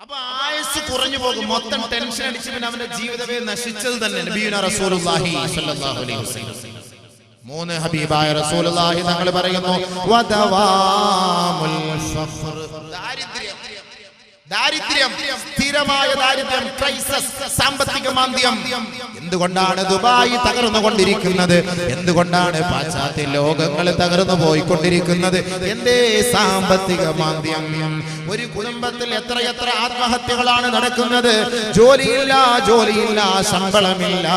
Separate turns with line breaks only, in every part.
അപ്പൊ ആയുസ് കുറഞ്ഞു പോകും. മൊത്തം ടെൻഷൻ അടിച്ച് പിന്നെ അവന്റെ ജീവിതമേ നശിച്ചത് തന്നെ മൂന്ന് ഹബീബായ റസൂലുള്ളാഹി തങ്ങൾ പറയുന്നു വദവാമുൽ ഫഖർ ദാരിദ്ര്യം സ്ഥിരമായ ദാരിദ്ര്യം ക്രൈസസ് സാമ്പത്തിക മാന്ദ്യം. എന്തുകൊണ്ടാണ് ദുബായി തകർന്നു കൊണ്ടിരിക്കുന്നത് എന്തുകൊണ്ടാണ് പാശ്ചാത്യ ലോകങ്ങൾ തകർന്നു പോയിക്കൊണ്ടിരിക്കുന്നത്? എന്തേ സാമ്പത്തിക മാന്ദ്യം? ഒരു കുടുംബത്തിൽ എത്രയെത്ര ആത്മഹത്യകളാണ് നടക്കുന്നത്? ജോലിയില്ല ജോലിയില്ല ശമ്പളമില്ല.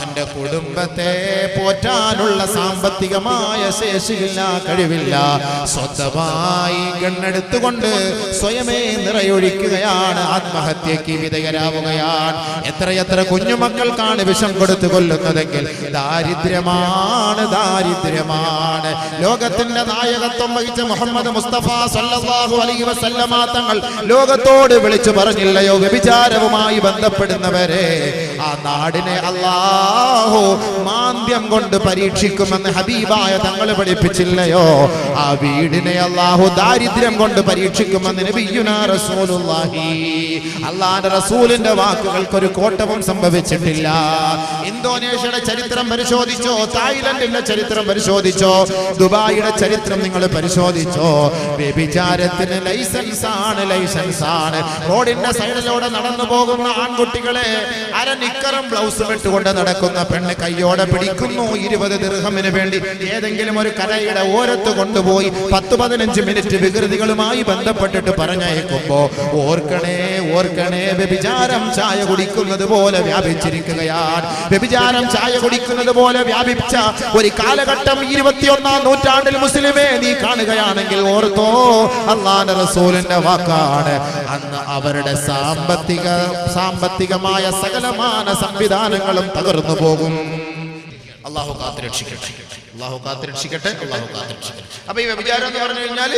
തന്റെ കുടുംബത്തെ പോറ്റാനുള്ള സാമ്പത്തികമായ ശേഷിയില്ല കഴിവില്ല. സ്വന്തമായി കണ്ണെടുത്തുകൊണ്ട് സ്വയമേ നിറയൊഴിക്കുകയാണ് ആത്മഹത്യക്ക് വിധേയരാവുകയാണ്. എത്രയെത്ര കുഞ്ഞുമക്കൾക്കാണ് വിഷം കൊടുത്തു കൊല്ലുന്നതെങ്കിൽ ദാരിദ്ര്യമാണ് ദാരിദ്ര്യമാണ്. ലോകത്തിന്റെ നായകത്വം വഹിച്ച മുഹമ്മദ് മുസ്തഫ സല്ലല്ലാഹു അലൈഹി വസല്ലമ തങ്ങൾ ലോകത്തോട് വിളിച്ചു പറഞ്ഞില്ലയോ? വ്യഭിചാരവുമായി ബന്ധപ്പെടുന്നവരെ ആ നാടിനെ അല്ലാഹു മാന്ദ്യം കൊണ്ട് പരീക്ഷിക്കുമെന്ന് ഹബീബായ തങ്ങൾ പഠിപ്പിച്ചില്ലയോ? ആ വീടിനെ അല്ലാഹു ദാരിദ്ര്യം കൊണ്ട് പരീക്ഷിക്കുമെന്ന് നബിയുനാ റസൂലുള്ളാഹി അള്ളാന്റെ റസൂലിന്റെ വാക്കുകൾക്ക് ഒരു കോട്ടവും സംഭവിച്ചിട്ടില്ല. ഇന്തോനേഷ്യയുടെ ചരിത്രം പരിശോധിച്ചോ തായ്ലൻഡിന്റെ ചരിത്രം പരിശോധിച്ചോ ദുബായിയുടെ ചരിത്രം നിങ്ങൾ പരിശോധിച്ചോ വ്യഭിചാരത്തിന് ലൈസൻസ് ആണ് ലൈസൻസ് ആണ് റോഡിന്റെ സൈഡിലൂടെ നടന്നു പോകുന്ന ആൺകുട്ടികളെ അര നിക്കറും ബ്ലൗസും ഇട്ടുകൊണ്ട് നടക്കുന്ന പെണ്ണ് കയ്യോടെ പിടിക്കുന്നു. ഇരുപത് ദീർഘമിന് വേണ്ടി ഏതെങ്കിലും ഒരു കരയുടെ ഓരത്ത് കൊണ്ടുപോയി പത്ത് പതിനഞ്ച് മിനിറ്റ് വികൃതികളുമായി ബന്ധപ്പെട്ടിട്ട് പറഞ്ഞയക്കുമ്പോ ഓർക്കണേ ഓർക്കണേ വ്യഭിചാരം ചായ കുടിക്കുന്നത് പോലെ വ്യാപിച്ചിരിക്കുകയാണ്. വ്യഭിചാരം ചായ കുടിക്കുന്നത് പോലെ വ്യാപിച്ച ഒരു കാലഘട്ടം ഇരുപത്തിയൊന്നാം നൂറ്റാണ്ടിൽ മുസ്ലിമേ നീ കാണുകയാണെങ്കിൽ ഓർത്തോ അള്ളാന്റെ റസൂലിന്റെ വാക്കാണ്. അന്ന് അവരുടെ സാമ്പത്തിക സാമ്പത്തികമായ സകലമാന സംവിധാനങ്ങളും തകർന്നു പോകും. അള്ളാഹു കാത്തിരക്ഷിക്കട്ടെ. അള്ളാഹു കാത്തിരക്ഷിക്കട്ടെ അള്ളാഹു കാത്തിരക്ഷിക്കട്ടെ. അപ്പൊ ഈ വ്യഭിചാരം എന്ന് പറഞ്ഞു കഴിഞ്ഞാൽ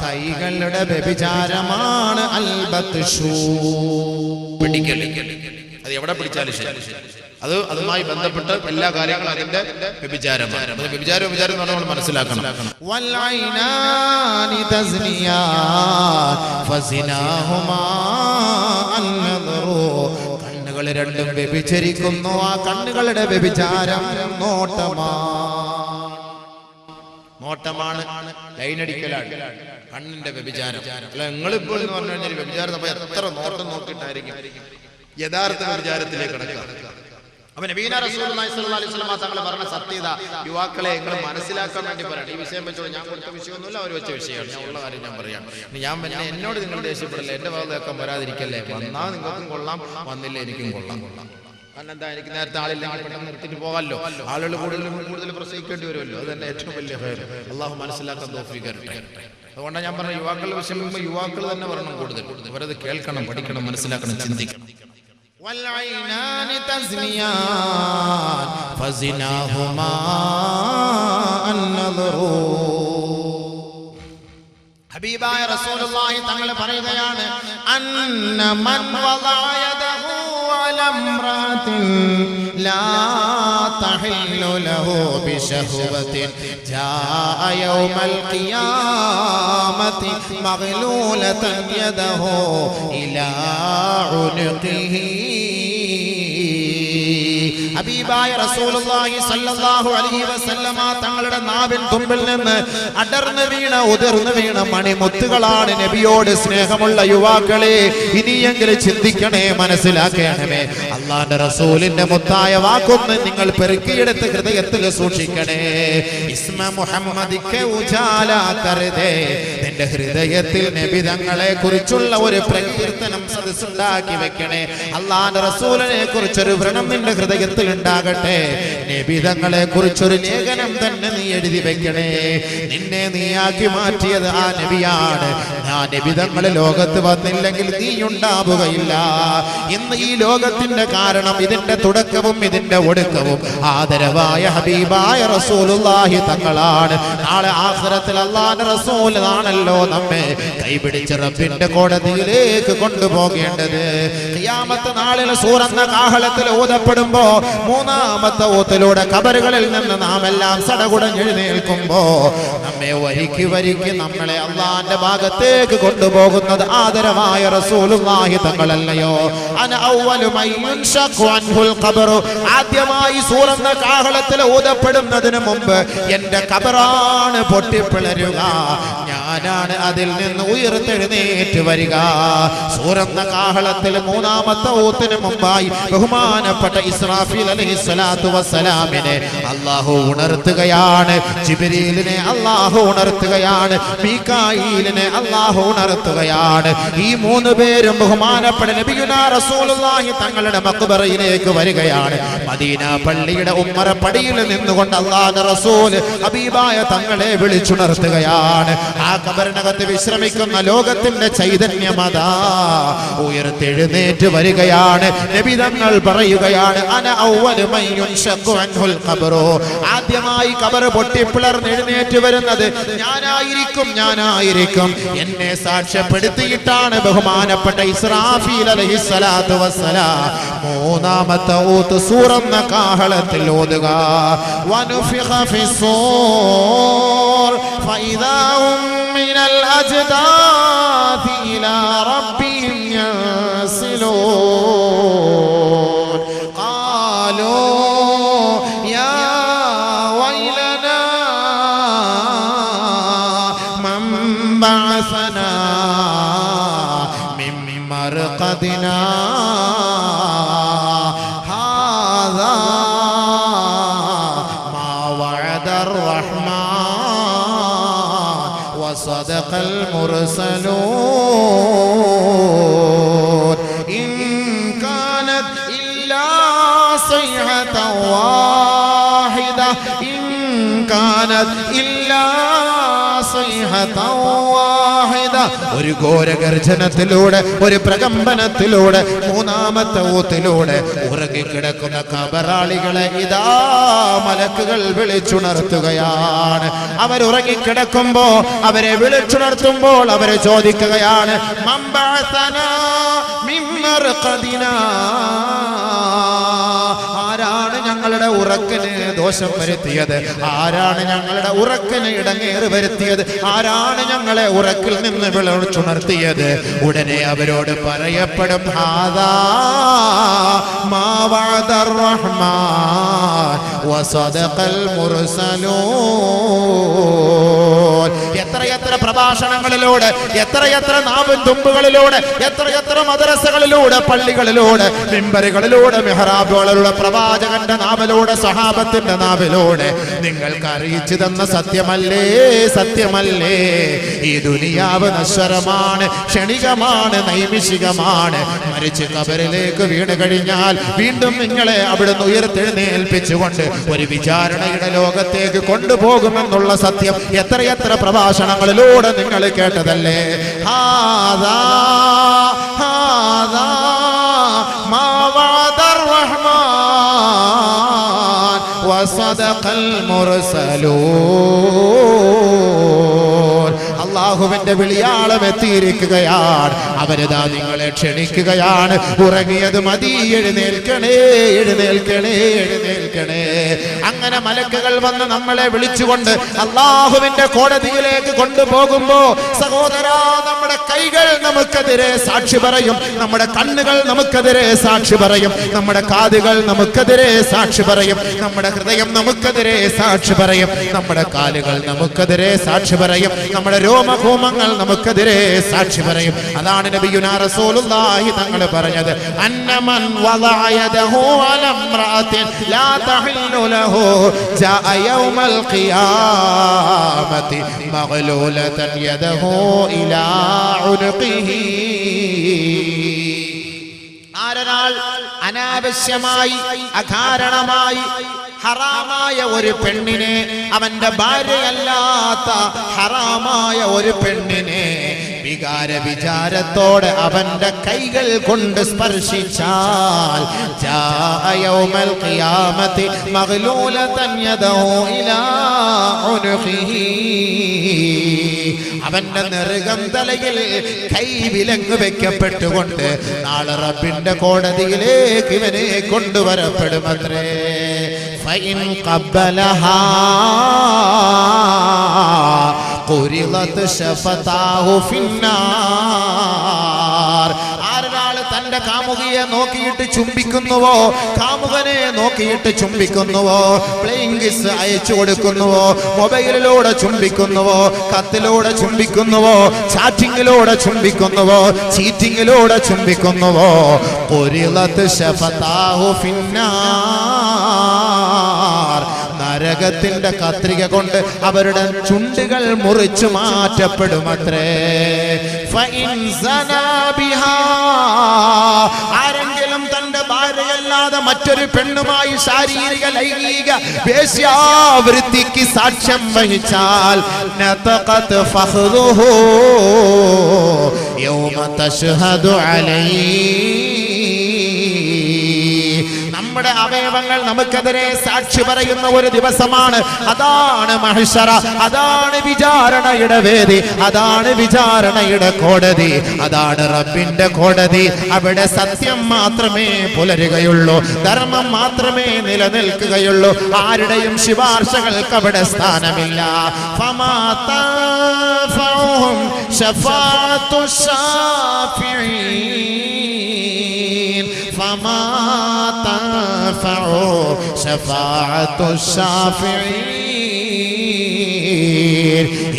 കൈകളുടെ വ്യഭിചാരമാണ് അൽബത്ത് അത് എവിടെ പിടിച്ചാലും ശരി. അത് അതുമായി ബന്ധപ്പെട്ട് എല്ലാ കാര്യങ്ങളും അതിന്റെ വ്യഭിചാരമാണ്. അത് വ്യഭിചാരം വ്യഭിചാരം എന്ന് നമ്മൾ മനസ്സിലാക്കണം. കണ്ണുകൾ രണ്ടും വ്യഭിചരിക്കുന്നു. ആ കണ്ണുകളുടെ വ്യഭിചാരം നോട്ടമാണ് നോട്ടമാണ് ലൈനടിക്കലാണ് കണ്ണിന്റെ വ്യഭിചാരം. അല്ല നിങ്ങളിപ്പോൾ എന്ന് പറഞ്ഞു കഴിഞ്ഞാൽ വ്യഭിചാരം നമ്മൾ എത്ര നോട്ടം നോക്കിയിട്ടായിരിക്കും യഥാർത്ഥ വ്യഭിചാരത്തിലേക്ക് കിടക്കുക. അപ്പൊ നബീന അലൈഹി വസല്ലം തങ്ങൾ പറഞ്ഞ സത്യത യുവാക്കളെ നിങ്ങൾ മനസ്സിലാക്കാൻ വേണ്ടി പറയണം. ഈ വിഷയം വെച്ചോളൂ. ഞാൻ കൊടുത്ത വിഷയമൊന്നുമില്ല അവർ വെച്ച വിഷയമാണ് ഞാൻ ഉള്ള കാര്യം ഞാൻ പറയാം. ഞാൻ പിന്നെ എന്നോട് നിങ്ങൾ ദേഷ്യപ്പെടില്ല? എന്റെ ഭാഗത്തേക്കാൻ വരാതിരിക്കല്ലേ? വന്നാൽ നിങ്ങൾക്കും കൊള്ളാം വന്നില്ല എനിക്കും കൊള്ളാം കൊള്ളാം. കാരണം എന്താ എനിക്ക് നേരത്തെ ആളില്ലെങ്കിൽ പെട്ടെന്ന് നിർത്തിയിട്ട് പോകാമല്ലോ ആളുകൾ കൂടുതൽ കൂടുതൽ പ്രസവിക്കേണ്ടി വരുമല്ലോ അത് തന്നെ ഏറ്റവും വലിയ ഫയർ അള്ളാഹു മനസ്സിലാക്കാൻ തോഫിക്കരട്ടെ അതുകൊണ്ടാണ് ഞാൻ പറഞ്ഞ യുവാക്കളുടെ വിഷയം യുവാക്കൾ തന്നെ പറയണം കൂടുതൽ അവരത് കേൾക്കണം പഠിക്കണം മനസ്സിലാക്കണം ചിന്തിക്കണം والعينان تزنيان فزناهما النظر ഹബീബായ റസൂലുള്ളാഹി തങ്ങൾ പറയുകയാണ് അന്ന മൻ വദഅ യദഹു അലാ ഇംറാത്തിൻ ലാ തഹില്ലു ലഹു ബിശഹവത്തിൻ ജാഅ യൗമൽ ഖിയാമത്തി മഗ്ലൂലതൻ യദഹു ഇലാ ഉനുഖിഹി ഹബീബായ റസൂലുള്ളാഹി സ്വല്ലല്ലാഹു അലൈഹി വസല്ലമ തങ്ങളുടെ നാവിൻ തുമ്പിൽ നിന്ന് അടർന്നു വീണ ഉതിർന്നു വീണ മണിമുത്തുകളാണ് നബിയോട് സ്നേഹമുള്ള യുവാക്കളെ. ഇനിയെങ്കിലും ചിന്തിക്കണേ മനസ്സിലാക്കണമേ. അള്ളാന്റെ റസൂലിന്റെ മുത്തായ വാക്കൊന്ന് നിങ്ങൾ പെറുക്കിയെടുത്ത് ഹൃദയത്തിൽ സൂക്ഷിക്കണേ. ഇസ്മ മുഹമ്മദിക്ക് ഉജാല കരുതേ. നിന്റെ ഹൃദയത്തിൽ നബി തങ്ങളെ കുറിച്ചുള്ള ഒരു പ്രകീർത്തനം സദസ്സുണ്ടാക്കി വെക്കണേ. അള്ളാന്റെ റസൂലിനെ കുറിച്ചൊരു വ്രണം നിന്റെ ഹൃദയത്തിൽ ഉണ്ടാകട്ടെ. നിബിധങ്ങളെ കുറിച്ചൊരു ലേഖനം തന്നെ നീ എഴുതി വെക്കണേ. നിന്നെ നീയാക്കി മാറ്റിയത് ആ നബിയാണ്. ആ നബിതങ്ങൾ ലോകത്ത് വന്നില്ലെങ്കിൽ നീ ഉണ്ടാവുകയില്ല ഇന്ന് ഈ ലോകത്തിന്റെ കാരണം ഇതിന്റെ തുടക്കവും ഇതിന്റെ ഒടുക്കവും. ആദരവായ ഹബീബായ റസൂലുള്ളാഹി തങ്ങളാണ്. നാളെ ആഖിറത്തിൽ അള്ളാന്റെ റസൂൽ ആണല്ലോ നമ്മെ കൈപിടിച്ച് റബ്ബിന്റെ കോടതിയിലേക്ക് കൊണ്ടുപോകേണ്ടത്. ഖിയാമത്ത് നാളിൽ സൂറന്ന കാഹളത്തിൽ ഊതപ്പെടുമ്പോ മൂന്നാമത്തെ ഊത്തിലൂടെ കബറുകളിൽ നിന്ന് നാം എല്ലാം സടകുടഞ്ഞെഴുന്നേൽക്കുമ്പോ നമ്മെ വരിക്ക് വരിക്ക് നമ്മളെ അള്ളാന്റെ ഭാഗത്തേക്ക് കൊണ്ടുപോകുന്നത് ആദരമായ റസൂലുള്ളാഹി തങ്ങളല്ലയോ? ആദ്യമായി സൂറന്ന കാഹളത്തിൽ ഊതപ്പെടുന്നതിന് മുമ്പ് എന്റെ കബറാണ് പൊട്ടിപ്പിളരുക. ഞാനാണ് അതിൽ നിന്ന് ഉയർത്തെഴുന്നേറ്റ് വരിക. സൂറന്ന കാഹളത്തിൽ മൂന്നാമത്തെ ഊത്തിന് മുമ്പായി ബഹുമാനപ്പെട്ട ഇസ്രാഫിൽ അലൈഹി സ്വലാത്തു വസ്സലാമിനെ അള്ളാഹു ഉണർത്തുകയാണ്. ജിബരീലിനെ അള്ളാഹു ഉണർത്തുകയാണ്. മീക്കായിലിനെ അള്ളാഹു ഉണർത്തുകയാണ്. ഈ മൂന്ന് പേരും ബഹുമാനപ്പെട്ട നബിയുനാ റസൂലുള്ളാഹി തങ്ങളുടെ മക്ബറയിലേക്ക് വരികയാണ്. മദീന പള്ളിയുടെ ഉമ്മറ പടിയിൽ നിന്നുകൊണ്ട് അള്ളാഹ് റസൂൽ ഹബീബായ തങ്ങളെ വിളിച്ചുണർത്തുകയാണ്. ആ കബറിനകത്ത് വിശ്രമിക്കുന്ന ലോകത്തിന്റെ ചൈതന്യമതാ ഉയർത്തെഴുന്നേറ്റ് വരികയാണ്. നബി തങ്ങൾ പറയുകയാണ് അന ഖബറു. ആദ്യമായി കബർ പൊട്ടിപ്പിളർന്ന് എഴുന്നേറ്റ് വരുന്നത് ഞാനായിരിക്കും ഞാനായിരിക്കും. എന്നെ സാക്ഷ്യപ്പെടുത്തിയിട്ടാണ് ബഹുമാനപ്പെട്ട ഇസ്രാഫീൽ അലൈഹി സ്വലാത്തു വസ്സലാം. മൂന്നാമത്തെ ഊത്ത് സൂറന്ന കാഹളത്തിൽ ഓതുക വനുഫിഖ ഫിസ്സൂർ فإذا هم من الأجداث إلى ربهم ينصلون قالوا يا ويلنا من بعثنا من مرقدنا وصدق المرسلون. إن كانت إلا صيحة واحدة. إن كانت إلا صيحة واحدة ഒരു ഘോരഗർജനത്തിലൂടെ ഒരു പ്രകമ്പനത്തിലൂടെ മൂന്നാമത്തെ ഊത്തിലൂടെ ഉറങ്ങിക്കിടക്കുന്ന കബറാളികളെ ഇതാ മലക്കുകൾ വിളിച്ചുണർത്തുകയാണ് അവരുറങ്ങിക്കിടക്കുമ്പോ അവരെ വിളിച്ചുണർത്തുമ്പോൾ അവരെ ചോദിക്കുകയാണ് മമ്പാസന മിമ്മർ മർഖദിനാ. ഞങ്ങളുടെ ഉറക്കിന് ദോഷം വരുത്തിയത്? ആരാണ് ഞങ്ങളുടെ ഉറക്കിന് ഇടങ്ങേറ് വരുത്തിയത്? ആരാണ് ഞങ്ങളെ ഉറക്കിൽ നിന്ന് വിളിച്ചുണർത്തിയത് ഉടനെ അവരോട് പറയപ്പെടും ഹാദാ റഹ്മാൻ വസദഖൽ മുർസലൂൻ. എത്രയെത്ര പ്രഭാഷണങ്ങളിലൂടെ എത്രയെത്ര നാവൻ തുമ്പുകളിലൂടെ എത്രയെത്ര മദ്രസകളിലൂടെ പള്ളികളിലൂടെ മിമ്പറുകളിലൂടെ മെഹറാബുകളിലൂടെ പ്രവാചകന്റെ നാവിലൂടെ സഹാബത്തിന്റെ നാവിലൂടെ നിങ്ങൾക്ക് അറിയിച്ചു തന്ന സത്യമല്ലേ സത്യമല്ലേ? ഈ ദുനിയാവ് നശ്വരമാണ് ക്ഷണികമാണ് നൈമിഷികമാണ്. മരിച്ച് കബറിലേക്ക് വീണ് കഴിഞ്ഞാൽ വീണ്ടും നിങ്ങളെ അവിടുന്ന് ഉയർത്തെഴുന്നേൽപ്പിച്ചുകൊണ്ട് ഒരു വിചാരണയുടെ ലോകത്തേക്ക് കൊണ്ടുപോകുമെന്നുള്ള സത്യം എത്രയെത്ര പ്രഭാഷണങ്ങളിലൂടെ നിങ്ങൾ കേട്ടതല്ലേ? ഹാദാ ഹാദാ വസദഖൽ മുർസലൂൻ. അള്ളാഹുവിന്റെ വിളിയാളം എത്തിയിരിക്കുകയാണ്. അവരിതാ നിങ്ങളെ ക്ഷണിക്കുകയാണ്. ഉറങ്ങിയത് മതി. എഴുന്നേൽക്കണേ എഴുന്നേൽക്കണേ എഴുന്നേൽക്കണേ. അങ്ങനെ മലക്കുകൾ വന്ന് നമ്മളെ വിളിച്ചുകൊണ്ട് അള്ളാഹുവിന്റെ കോടതിയിലേക്ക് കൊണ്ടുപോകുമ്പോ സഹോദര നമ്മുടെ കൈകൾ നമുക്കെതിരെ സാക്ഷി പറയും. നമ്മുടെ കണ്ണുകൾ നമുക്കെതിരെ സാക്ഷി പറയും. നമ്മുടെ കാതുകൾ നമുക്കെതിരെ സാക്ഷി പറയും. നമ്മുടെ ഹൃദയം നമുക്കെതിരെ സാക്ഷി പറയും. നമ്മുടെ കാലുകൾ നമുക്കെതിരെ സാക്ഷി പറയും. നമ്മുടെ രോമഭൂമങ്ങൾ നമുക്കെതിരെ സാക്ഷി പറയും. അതാണ് നബിയുന റസൂലുള്ളാഹി തങ്ങൾ പറഞ്ഞത്. അന്നമൻ വദഅ അലംറാതിൻ ലാ തഹില്ലു ലഹു ജാഅ യൗമൽ ഖിയാമത്തി മഗ്ലൂലതൻ യദഹു ഇലാ ഉനുഖിഹി ആരൊരാൾ അനാവശ്യമായി അകാരണമായി ഹറാമായ ഒരു പെണ്ണിനെ അവന്റെ ഭാര്യയല്ലാത്ത ഹറാമായ ഒരു പെണ്ണിനെ വികാര വിചാരത്തോടെ അവന്റെ കൈകൾ കൊണ്ട് സ്പർശിച്ചാൽ ഖിയാമത്തി മഗ്ലൂലതൻ ഇലാ അവന്റെ നെറുകം തലയിൽ കൈ വിലങ്ങ് വെക്കപ്പെട്ടുകൊണ്ട് നാളെ റബ്ബിന്റെ കോടതിയിലേക്ക് ഇവനെ കൊണ്ടുവരപ്പെടുമത്രേ ഫൈൻ ഖബ്ബലഹാ قرضت شفتاه في النار ആരൊരാൾ തന്റെ കാമുകിയെ നോക്കിയിട്ട് ചുംബിക്കുന്നുവോ? കാമുകനെ നോക്കിയിട്ട് ചുംബിക്കുന്നുവോ? പ്ലേയിങ് കിസ് അയച്ചു കൊടുക്കുന്നുവോ? മൊബൈലിലൂടെ ചുംബിക്കുന്നുവോ? കത്തിലൂടെ ചുംബിക്കുന്നുവോ? ചാറ്റിങ്ങിലൂടെ ചുംബിക്കുന്നുവോ? ചീറ്റിങ്ങിലൂടെ ചുംബിക്കുന്നുവോ? പൊരിളത്ത് ഫിന്നാ നരകത്തിന്റെ കത്രിക കൊണ്ട് അവരുടെ ചുണ്ടുകൾ മുറിച്ചു മാറ്റപ്പെടുമത്രേ. ആരെങ്കിലും തന്റെ ഭാര്യയല്ലാതെ മറ്റൊരു പെണ്ണുമായി ശാരീരിക ലൈംഗിക വേശ്യാവൃത്തിക്ക് സാക്ഷ്യം വഹിച്ചാൽ യൗമ തശ്ഹദു അലൈഹി നമ്മുടെ അവയവങ്ങൾ നമുക്കെതിരെ സാക്ഷി പറയുന്ന ഒരു ദിവസമാണ്. അതാണ് മഹിഷറ അതാണ് വിചാരണയുടെ വേദി അതാണ് വിചാരണയുടെ കോടതി അതാണ് റബ്ബിന്റെ കോടതി. അവിടെ സത്യം മാത്രമേ പുലരുകയുള്ളൂ ധർമ്മം മാത്രമേ നിലനിൽക്കുകയുള്ളൂ. ആരുടെയും ശിപാർശകൾക്ക് അവിടെ സ്ഥാനമില്ല. ഫമാ تنفع شفاعة الشافعين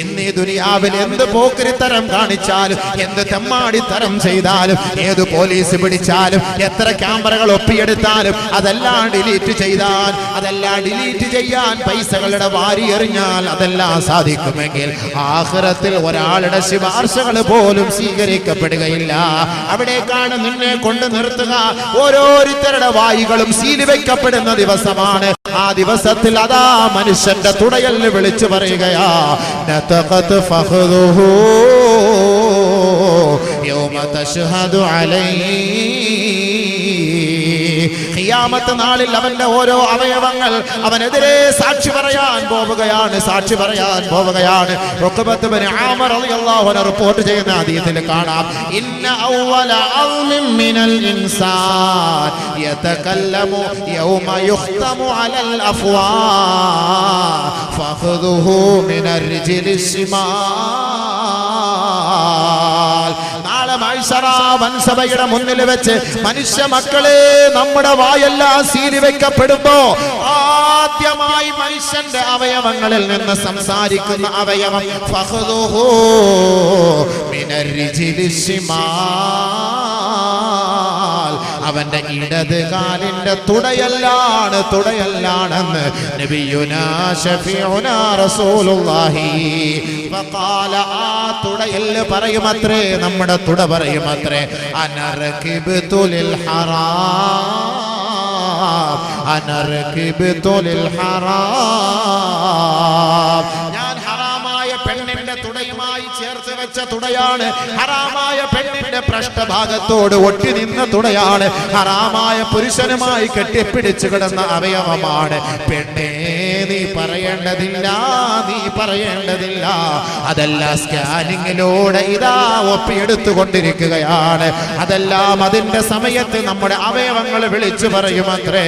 ഇന്ന് ഈ ദുനിയാവിൽ എന്ത് പോക്കരിത്തരം കാണിച്ചാലും എന്ത് തെമ്മാടി തരം ചെയ്താലും ഏത് പോലീസ് പിടിച്ചാലും എത്ര ക്യാമറകൾ ഒപ്പിയെടുത്താലും അതെല്ലാം ഡിലീറ്റ് ചെയ്താൽ അതെല്ലാം ഡിലീറ്റ് ചെയ്യാൻ പൈസകളുടെ വാരി എറിഞ്ഞാൽ അതെല്ലാം സാധിക്കുമെങ്കിൽ ആഹ്റത്തിൽ ഒരാളുടെ ശിപാർശകൾ പോലും സ്വീകരിക്കപ്പെടുകയില്ല. അവിടേക്കാണ് നിന്നെ കൊണ്ട് നിർത്തുക. ഓരോരുത്തരുടെ വായികളും സീൽ വെക്കപ്പെടുന്ന ദിവസമാണ്. ആ ദിവസത്തിൽ അതാ മനുഷ്യന്റെ തുടയൽ വിളിച്ചു പറയുകയാ യൗമ തശ്ഹദു അലൈഹി ഖിയാമത്ത് നാളിൽ അവന്റെ ഓരോ അവയവങ്ങൾ അവനെതിരെ സാക്ഷി പറയാൻ പോവുകയാണ് സാക്ഷി പറയാൻ പോവുകയാണ്. റിപ്പോർട്ട് ചെയ്യുന്ന ഹദീസിൽ കാണാം. ഇന്ന അൽമിൻ മിനൽ ഇൻസാൻ യതകല്ലമു യൗമ അലൽ വൻസഭയുടെ മുന്നിൽ വെച്ച് മനുഷ്യ മക്കളെ നമ്മുടെ വായെല്ലാം സീരി വെക്കപ്പെടുമ്പോ ആദ്യമായി മനുഷ്യന്റെ അവയവങ്ങളിൽ നിന്ന് സംസാരിക്കുന്ന അവയവം ഫഹദോഹോ ശിമാൽ അവന്റെ ഇടത് കാലിന്റെ തുടയല്ലാണ് തുടയല്ലാണെന്ന് നബിയുനാ ഷഫീഉനാ റസൂലുള്ളാഹി. ഫഖാല ആ തുടയൽ പറയുമത്രേ നമ്മുടെ തുട പറയുമത്രേ അനർകിബ്തു ലിൽ ഹറാം അനർകിബ്തു ലിൽ ഹറാം. വെച്ച തുടയാണ് ഹറാമായ പെണ്ണിന്റെ പൃഷ്ഠഭാഗത്തോട് ഒട്ടി നിന്ന തുടയാണ് ഹറാമായ പുരുഷനുമായി കെട്ടിപ്പിടിച്ചു കിടന്ന അവയവമാണ്. പെണ്ണേ നീ പറയേണ്ടതില്ല നീ പറയേണ്ടതില്ല. അതല്ല സ്കാനിങ്ങിലൂടെ ഇതാ ഒപ്പിയെടുത്തുകൊണ്ടിരിക്കുകയാണ്. അതെല്ലാം അതിന്റെ സമയത്ത് നമ്മുടെ അവയവങ്ങൾ വിളിച്ചു പറയുമത്രേ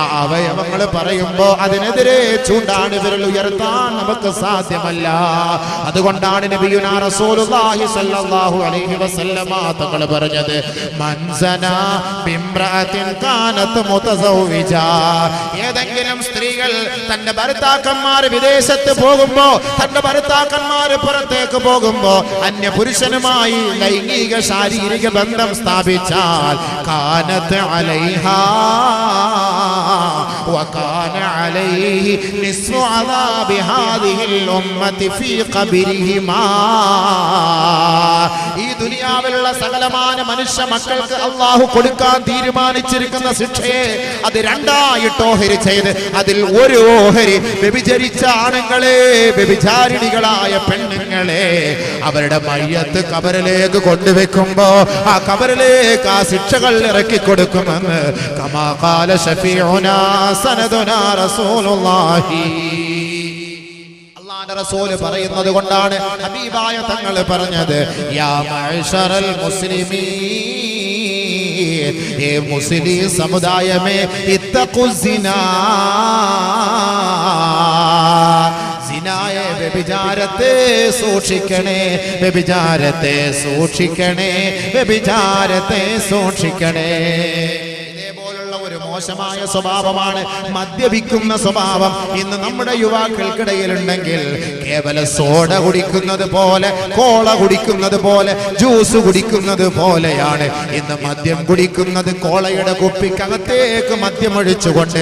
ആ അവയവങ്ങൾ പറയുമ്പോ അതിനെതിരെ ചൂണ്ടാണ് വിരൽ ഉയർത്താൻ നമുക്ക് സാധ്യമല്ല. അതുകൊണ്ടാണ് നബിയുനാ റസൂലുള്ളാഹി സ്വല്ലല്ലാഹു അലൈഹി വസല്ലമ തങ്ങൾ പറഞ്ഞത് മൻസന ബിംറഅത്തിൻ കാനത്ത് മുതസൗവിജ. ഏതെങ്കിലും സ്ത്രീകൾ തന്റെ ഭർത്താക്കന്മാർ വിദേശത്ത് പോകുമ്പോ തന്റെ ഭർത്താക്കന്മാർ പുറത്തേക്ക് പോകുമ്പോ അന്യ പുരുഷനുമായി ലൈംഗിക ശാരീരിക ബന്ധം സ്ഥാപിച്ചാൽ കാനത്ത് അലൈഹാ. وكان عليه نصف عذاب هذه الأمة في قبرهما. ദുനിയാവിലുള്ള സകലമാന മനുഷ്യ മക്കൾക്ക് അള്ളാഹു കൊടുക്കാൻ തീരുമാനിച്ചിരിക്കുന്ന ശിക്ഷയെ അത് രണ്ടായിട്ട് ഓഹരി ചെയ്ത് അതിൽ ഒരു ഓഹരി വ്യഭിചരിച്ച ആണുങ്ങളെ വ്യഭിചാരിണികളായ പെണ്ണുങ്ങളെ അവരുടെ മയ്യത്ത് കബറിലേക്ക് കൊണ്ടുവെക്കുമ്പോ ആ കബറിലേക്ക് ആ ശിക്ഷകൾ ഇറക്കി കൊടുക്കുമെന്ന് കമാകാല ഷഫീഉനാ സനദുനാ റസൂലുള്ളാഹി. അള്ളാന്റെ റസൂൽ പറയുന്നത് കൊണ്ടാണ് ഹബീബായ തങ്ങൾ പറഞ്ഞത് യാ മഅ്ശറൽ മുസ്ലിമീൻ ഏ മുസ്ലിം സമുദായമേ ഇത്തഖുസിനാ സിനായ വ്യഭിചാരത്തെ സൂക്ഷിക്കണേ വ്യഭിചാരത്തെ സൂക്ഷിക്കണേ വ്യഭിചാരത്തെ സൂക്ഷിക്കണേ. മോശമായ സ്വഭാവമാണ് മദ്യപിക്കുന്ന സ്വഭാവം ഇന്ന് നമ്മുടെ യുവാക്കൾക്കിടയിലുണ്ടെങ്കിൽ കേവല സോഡ കുടിക്കുന്നത് പോലെ കോള കുടിക്കുന്നത് പോലെ ജ്യൂസ് കുടിക്കുന്നത് പോലെയാണ്. ഇന്ന് മദ്യം കുടിക്കുന്നത് കോളയുടെ കുപ്പിക്കകത്തേക്ക് മദ്യം ഒഴിച്ചുകൊണ്ട്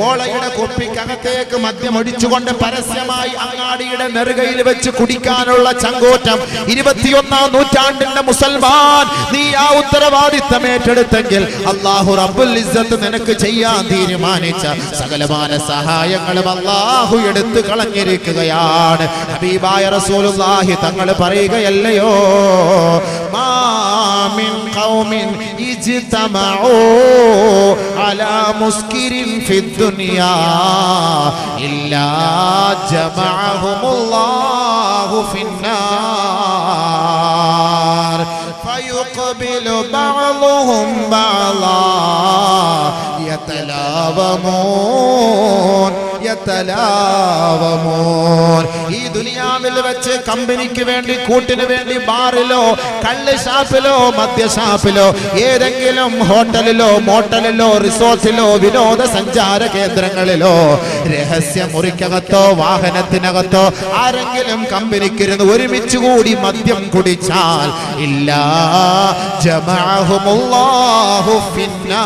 കോളയുടെ കുപ്പിക്കകത്തേക്ക് മദ്യം ഒഴിച്ചുകൊണ്ട് പരസ്യമായി അങ്ങാടിയുടെ നെറുകയിൽ വെച്ച് കുടിക്കാനുള്ള ചങ്കോറ്റം ഇരുപത്തിയൊന്നാം നൂറ്റാണ്ടിന്റെ മുസൽമാൻ നീ ആ ഉത്തരവാദിത്തം ഏറ്റെടുത്തെങ്കിൽ അള്ളാഹു റബ്ബുൽ നിനക്ക് ചെയ്യാൻ തീരുമാനിച്ച സകലമാന സഹായങ്ങളും അള്ളാഹു എടുത്തു കളഞ്ഞിരിക്കുകയാണ്. ഹബീബായ റസൂലുള്ളാഹി തങ്ങൾ പറയുകയല്ലയോ? മാമിൻ ഖൗമിൻ ഇജ്തമഉ അലാ മുസ്കിരിൻ ഫിദ്ദുനിയാ ഇല്ലാ ജമഅഹുമുല്ലാഹു ഫിന്നാർ. ഫയുഖ്ബിലു ബഅദുഹും ബഅദാ. തലാവമോൻ. യതലാവമൂൻ ഈ ദുനിയാവിൽ വെച്ച് കമ്പനിക്ക് വേണ്ടി കൂട്ടിന് വേണ്ടി ബാറിലോ കല്ല് ഷാപ്പിലോ മദ്യഷാപ്പിലോ ഏതെങ്കിലും ഹോട്ടലിലോ മോട്ടലിലോ റിസോർട്ടിലോ വിനോദ സഞ്ചാര കേന്ദ്രങ്ങളിലോ രഹസ്യ മുറിക്കകത്തോ വാഹനത്തിനകത്തോ ആരെങ്കിലും കമ്പനിക്കിരുന്ന് ഒരുമിച്ച് കൂടി മദ്യം കുടിച്ചാൽ ഇല്ല. ജമാഹുമുല്ലാഹു ഫിന്നാർ.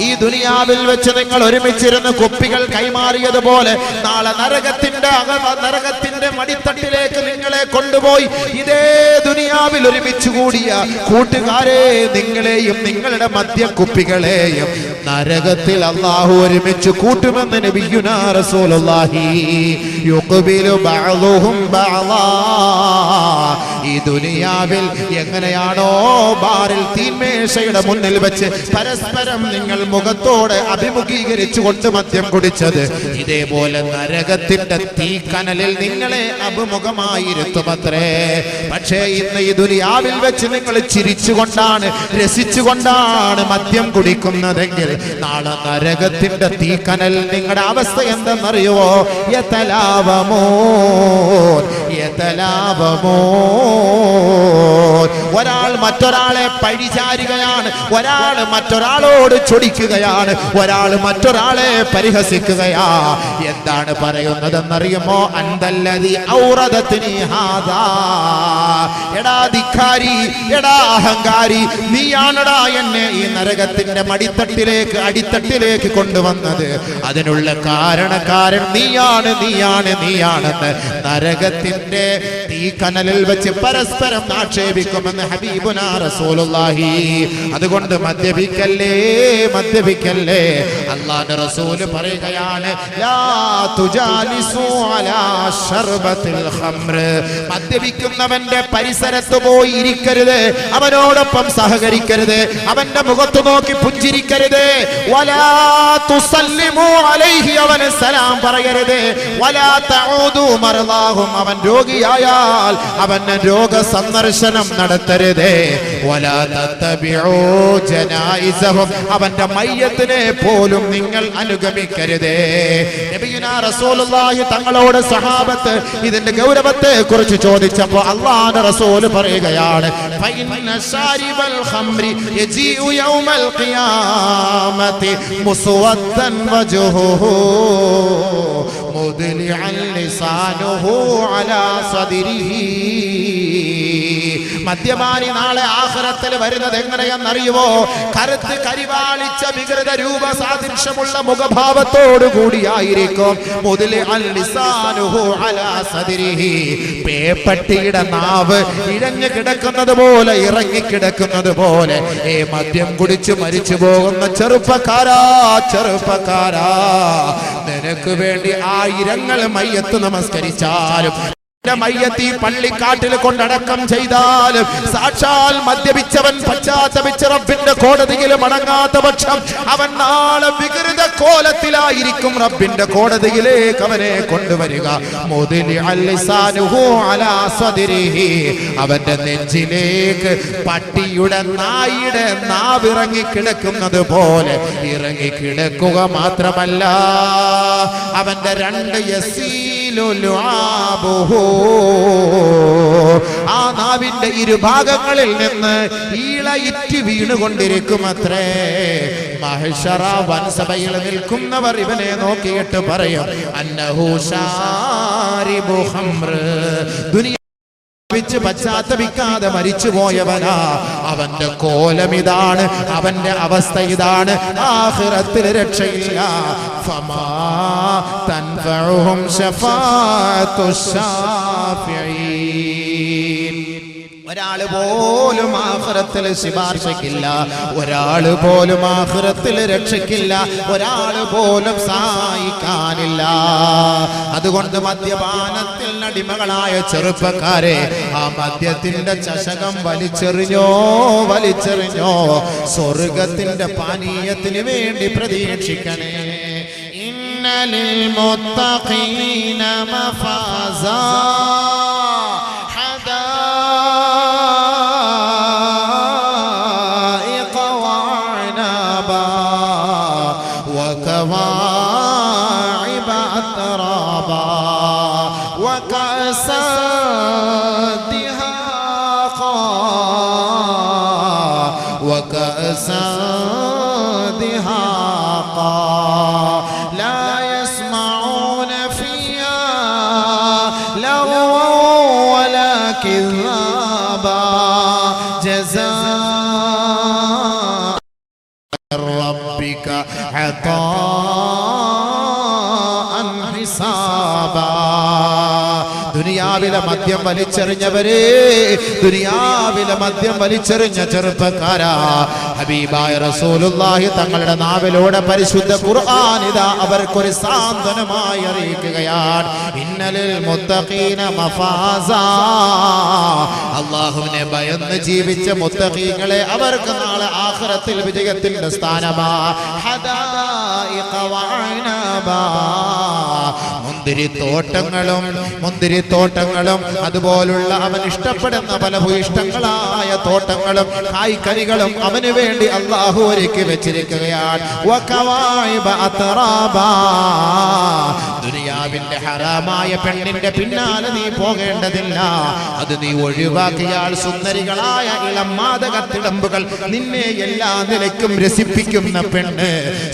ഈ ദുനിയാവിൽ വെച്ച് നിങ്ങൾ ഒരുമിച്ചിരുന്ന് കുപ്പികൾ കൈമാറിയതുപോലെ നാളെ നരകത്തിന്റെ അക നരകത്തിന്റെ മടിത്തട്ടിലേക്ക് നിങ്ങളെ കൊണ്ടുപോയി. ഇതേ ദുനിയാവിൽ ഒരുമിച്ച് കൂടിയ കൂട്ടുകാരെ നിങ്ങളെയും നിങ്ങളുടെ മദ്യക്കുപ്പികളെയും നരകത്തിൽ അള്ളാഹു ഒരുമിച്ച് കൂട്ടുമെന്ന് നബിയുനാ റസൂലുള്ളാഹി ഈ ദുനിയാവിൽ എങ്ങനെയാണോ ബാറിൽ തീന്മേശയുടെ മുന്നിൽ വെച്ച് പരസ്പരം നിങ്ങൾ മുഖത്തോടെ അഭിമുഖീകരിച്ചു കൊണ്ട് മദ്യം കുടിച്ചത്. ഇതേപോലെ നരകത്തിന്റെ തീ കനലിൽ നിങ്ങളെ അഭിമുഖമായിരുത്തുമത്രേ. പക്ഷേ ഇന്ന് ഈ ദുനിയാവിൽ വെച്ച് നിങ്ങൾ ചിരിച്ചുകൊണ്ടാണ് രസിച്ചുകൊണ്ടാണ് മദ്യം കുടിക്കുന്നതെങ്കിൽ നാളെ നരകത്തിന്റെ തീക്കനൽ നിങ്ങളുടെ അവസ്ഥ എന്തെന്നറിയുവോ? യതലാവമോ? യതലാവമോ? ഒരാൾ മറ്റൊരാളെ പഴിചാരുകയാണ് ഒരാൾ മറ്റൊരാളോട് ചൊടിക്കുകയാണ് ഒരാൾ മറ്റൊരാളെ പരിഹസിക്കുകയാ. എന്താണ് പറയുന്നതെന്നറിയുമോ? അന്തല്ലതി എടാ അഹങ്കാരി നീയാണടാ എന്നെ ഈ നരകത്തിന്റെ മടിത്തട്ടിലേക്ക് അടിത്തട്ടിലേക്ക് കൊണ്ടുവന്നത്. അതിനുള്ള കാരണക്കാരൻ നീയാണ് നീയാണ് നീയാണെന്ന് നരകത്തിന്റെ ഈ കനലിൽ വെച്ച് പരസ്പരം ആക്ഷേപിക്കുമെന്ന് ഹബീബുന റസൂലുള്ളാഹി. അതുകൊണ്ട് മദ്യപിക്കല്ലേ മദ്യപിക്കല്ലേ? അള്ളാന്റെ റസൂൽ പറയുകയാണ് ലാ തുജാലിസു അലാ ഖംർ മദ്യപിക്കുന്നവന്റെ പരിസരത്ത് പോയി ഇരിക്കരുത്. അവനോടൊപ്പം സഹകരിക്കരുത്. അവന്റെ മുഖത്ത് നോക്കി പുഞ്ചിരിക്കരുത്. അവന് സലാം പറയരുത്. അവൻ രോഗിയായാൽ അവന് രോഗ സന്ദർശനം നടത്തരുത് അവന്റെ മയ്യത്തിനെ പോലും നിങ്ങൾ അനുഗമിക്കരുത്. തങ്ങളോട് സഹാബത്ത് ഇതിന്റെ ഗൗരവത്തെ കുറിച്ച് ചോദിച്ചപ്പോൾ അള്ളാന്റെ റസൂൽ പറയുകയാണ് മുദ്ലിഅൻ ലിസാനുഹു അലാ സദിരിഹി. മദ്യപാനി നാളെ ആഹ്റത്തിൽ വരുന്നത് എങ്ങനെയെന്നറിയുമോ? കരുത്ത് കരിവാളിച്ച വികൃത രൂപ സാദൃശ്യമുള്ള മുഖഭാവത്തോടു കൂടിയായിരിക്കും. പേപ്പട്ടിയുടെ നാവ് ഇഴഞ്ഞു കിടക്കുന്നത് പോലെ ഇറങ്ങിക്കിടക്കുന്നത് പോലെ. ഏ മദ്യം കുടിച്ച് മരിച്ചു പോകുന്ന ചെറുപ്പക്കാരാ ചെറുപ്പക്കാരാ. നിനക്ക് വേണ്ടി ആയിരങ്ങൾ മയ്യത്ത് നമസ്കരിച്ചാലും മയ്യത്തി പള്ളിക്കാട്ടിൽ കൊണ്ടടക്കം ചെയ്താൽ സാക്ഷാൽ മദ്യപിച്ചവൻ പശ്ചാത്തപിച്ച റബ്ബിന്റെ കോടതിയിൽ മടങ്ങാത്ത പക്ഷം അവൻ നാളെ വികൃത കോലത്തിലായിരിക്കും റബ്ബിന്റെ കോടതിയിലേക്ക് അവനെ കൊണ്ടുവരിക. അവന്റെ നെഞ്ചിലേക്ക് പട്ടിയുടെ നായിയുടെ നാവിറങ്ങി കിടക്കുന്നത് പോലെ ഇറങ്ങി കിടക്കുക മാത്രമല്ല അവന്റെ രണ്ട് ലുആബുഹു. ആ നാവിന്റെ ഇരുഭാഗങ്ങളിൽ നിന്ന് ഈളയിറ്റ് വീണുകൊണ്ടിരിക്കും അത്രേ മഹേശ്വര വൻസഭയിൽ നിൽക്കുന്നവർ ഇവനെ നോക്കിയിട്ട് പറയും അന്നഹു ശാരിബു ഖംർ. ദുനിയ പിച്ച് പശ്ചാത്തപിക്കാതെ മരിച്ചു പോയവനാ അവന്റെ കോലം ഇതാണ് അവന്റെ അവസ്ഥ ഇതാണ്. ആഖിറത്തിൽ രക്ഷയില്ല. ഫമാ തൻഫഉഹും ശഫാഅത്തു ശാഫിഈൻ. ഒരാൾ പോലും ആഹ്റത്തിൽ ശിപാർശക്കില്ല ഒരാൾ പോലും ആഹ്റത്തിൽ രക്ഷിക്കില്ല ഒരാൾ പോലും സഹായിക്കാനില്ല. അതുകൊണ്ട് മദ്യപാനത്തിൽ അടിമകളായ ചെറുപ്പക്കാരെ ആ മദ്യത്തിന്റെ ചഷകം വലിച്ചെറിഞ്ഞോ വലിച്ചെറിഞ്ഞോ സ്വർഗത്തിന്റെ പാനീയത്തിന് വേണ്ടി പ്രതീക്ഷിക്കണേ. ഇന്നലിൽ മുത്തഖീന മഫാസാ. ദുനിയാവിലെ മദ്യം വലിച്ചെറിഞ്ഞവരെ ദുനിയാവിലെ മദ്യം വലിച്ചെറിഞ്ഞ ചെറുപ്പക്കാരാ. ഹബീബായ റസൂലുള്ളാഹി തങ്ങളുടെ നാവിലൂടെ പരിശുദ്ധ ഖുർആൻ ഇതാ അവർക്കൊരു സാന്ത്വനമായി അറിയിക്കുകയാണ്. ഇന്നലിൽ മുത്തഖീന മഫാസ. അള്ളാഹുവിനെ ഭയന്ന് ജീവിച്ച മുത്തഖീങ്ങളെ അവർക്ക് നാളെ ആഖിറത്തിൽ വിജയത്തിന്റെ സ്ഥാനമാ. ഹദായിഖ വഅനബാ. മുന്തിരിത്തോട്ടങ്ങളും മുന്തിരിത്തോട്ടങ്ങളും അതുപോലുള്ള അവൻ ഇഷ്ടപ്പെടുന്ന പല ഭൂയിഷ്ടങ്ങളായ തോട്ടങ്ങളും കായ്ക്കനികളും അവന് വേണ്ടി അള്ളാഹു ഒരുക്കി വെച്ചിരിക്കുകയാണ്. ദുനിയാവിന്റെ ഹറാമായ പെണ്ണിന്റെ പിന്നാലെ നീ പോകേണ്ടതില്ല. അത് നീ ഒഴിവാക്കിയാൽ സുന്ദരികളായ ഇളം മാതകത്തിടമ്പുകൾ നിന്നെ എല്ലാ നിലയ്ക്കും രസിപ്പിക്കുന്ന പെണ്ണ്.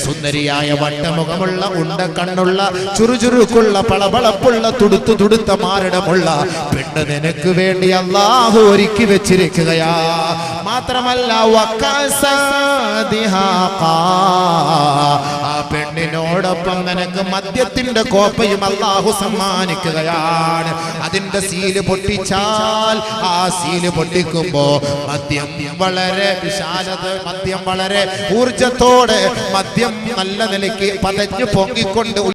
സുന്ദരിയായ വട്ടമുഖമുള്ള ഉണ്ട കണ്ണുള്ള ചുറുചുറുക്കുള്ള പളപളപ്പുള്ള തുടുത്തു തുടുത്ത മാരടമുള്ള പെണ്ണ് നിനക്ക് വേണ്ടി അള്ളാഹു ഒരുക്കി വെച്ചിരിക്കുകയാ മാത്രമല്ല. ആ പെണ്ണിനോടൊപ്പം നിനക്ക് മദ്യത്തിന്റെ കോപ്പയും അള്ളാഹു സമ്മാനിക്കുകയാണ് അതിന്റെ സീൽ പൊട്ടിച്ചാൽ ആ സീൽ പൊട്ടിക്കുമ്പോ മദ്യം വളരെ വിശാലത മദ്യം വളരെ ഊർജത്തോടെ മദ്യം നല്ല നിലയ്ക്ക് പതഞ്ഞു പൊങ്ങിക്കൊണ്ട്